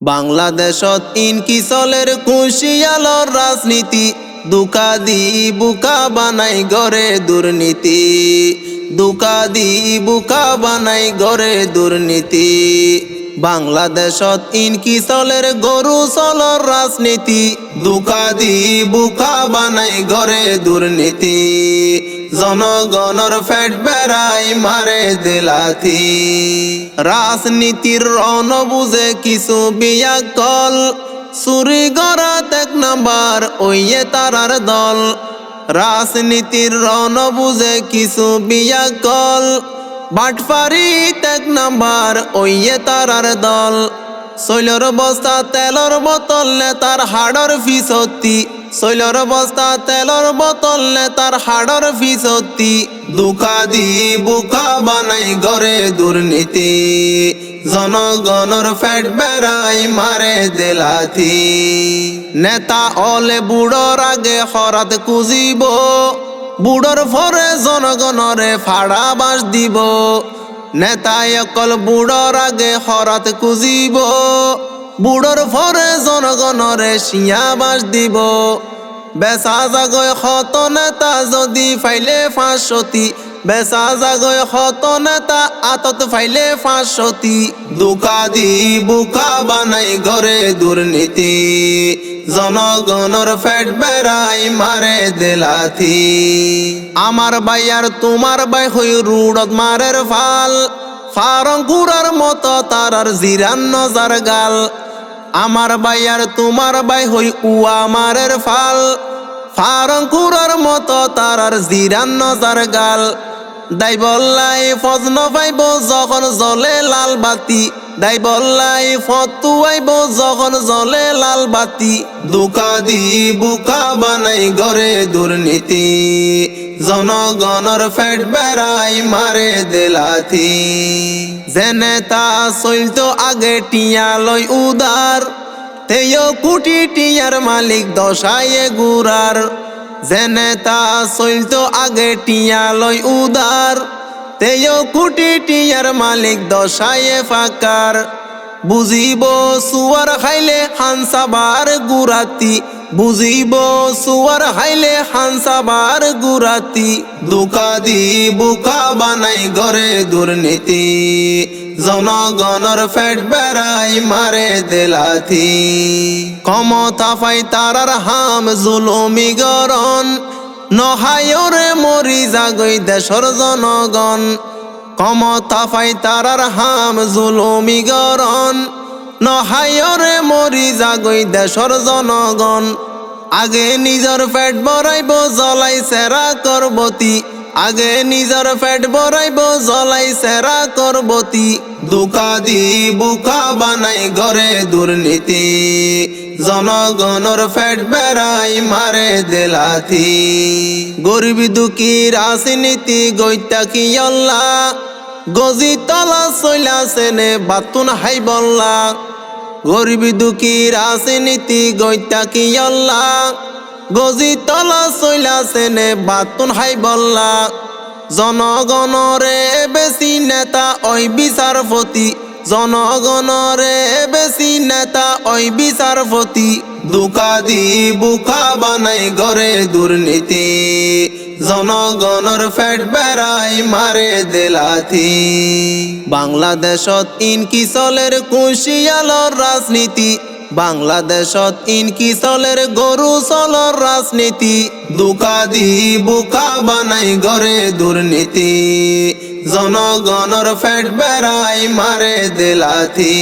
বাংলাদেশত ইনকি চলের কুশিয়ালর রাজনীতি দুকা দি বুকা বানাই গড়ে দুর্নীতি দুকা দি বুকা বানাই গড়ে দুর্নীতি বাংলাদেশত ইনকি চলের গরু চলর রাজনীতি দুকা দি বুকা বানাই গড়ে দুর্নীতি জনগণর ফেট বেড়াই মারে দিলাথি। রাজনীতির রণ বুঝে কিছু বিয়া কল গড়াত এক নাম্বার, ওইয়ে তারার দল। রাজনীতির রণ বুঝে কিছু বিয়া কল বাটফারি এক নাম্বার, ওইয়ে তারার দল। শৈলর বস্তা, তেলর বোতল, নেতার হাড়র ফিসতি। শৈলর বস্তা, তেলর বোতল নেতার হাড়র ফিসতি দুকা দি বুকা বানাই গড়ে দুর্নীতি। জনগণর ফ্যাট বেড়াই মারে দিলাথি নেতা অলে বুড়োর আগে হরাত কুজিব বুড়োর ফরে জনগণরে ফাড়া বাস দিব। নেতাই অকল বুড়োর আগে হরাত কুজিব বুড়োর ফরে জনগণরে শিয়া বাস দিব। বেচা জাগয় শত নেতা যদি ফাইলে ফাঁসতি। বেচা জাগয় শত নেতা আতত ফাইলে ফাঁসতি। দুকা দি বুকা বানাই গড়ে দুর্নীতি। জনগণর ফেট বেড়াই মারে দিলাথি। আমার বাইয়ার তোমার বাই হই রুড়ত মারের ফাল। ফারং কুড়ার মতো তারার জিরান নজার গাল। আমার বাইয়ার তোমার বাই হই উ আমারের ফাল। ফারং কুরার মতো তারার জিরান নজার গাল। দাই বল্লাই ফজন পাইব যখন জ্বলে লাল বাতি। দাই বল্লাই ফতুয়াইব যখন জ্বলে লাল বাতি। দুকা দি বুকা বানাই গড়ে দুর্নীতি। জনগণর ফেট বেড়াই মারে দিলাথি যেনে তা চলতো আগে টিয়া লই উদার, তেয় কুটি টিয়ার মালিক দশায়ে গুরার। যেনে তা চলতো আগে টিয়া লই উদার। তেয় কোটি টিয়ার মালিক দশায়ে ফাকার। বুঝিব সুয়ার খাইলে হানসাবার গুরাতি। বুঝিব সুয়ার খাইলে হানসাবার গুরাতি। দুকা দি বুকা বানাই গড়ে দুর্নীতি। জনগণর ফেট বেড়াই মারে দিলাথি। ক্ষমতা পাই তারার হাম, জুলুমি গরণ। নহায়রে মরি জাগই দেশর জনগণ। ক্ষমতা পাই তারার হাম, জুলুমি গরণ। নহায়রে মরি জাগই দেশর জনগণ। আগে নিজর পেট বরাইব জ্বলাই সেরা করবতি। আগে নিজর পেট বরাইব জ্বলাই সেরা করবতি। দুকা দি বুকা বানাই গড়ে দুর্নীতি। জনগণর ফেট বেড়াই মারে দিলাথি গরিব দুঃখী রাজনীতি গৈতা কি অল্লা গজি তলা চইলা সেনে বাতুন হাই বল্লা। গরিব দুঃখী রাজনীতি গৈতা কি গজি তলা চইলা সেনে বাতুন হাই বল্লা। জনগণরে বেশি নেতা, ওই বিচারপতি। জনগণরে বেশি নেতা, ওই বিচারপতি। দুকা দি বুকা বানাই গড়ে দুর্নীতি। জনগণর ফেট বেড়াই মারে দিলাথি। বাংলাদেশত ইনকি চলের কুশিয়ালর রাজনীতি। বাংলাদেশত ইনকি চলের গরু চলর রাজনীতি দুকা দি বুকা বানাই গড়ে দুর্নীতি জনগণর ফেট বেড়াই মারে দিলাথি।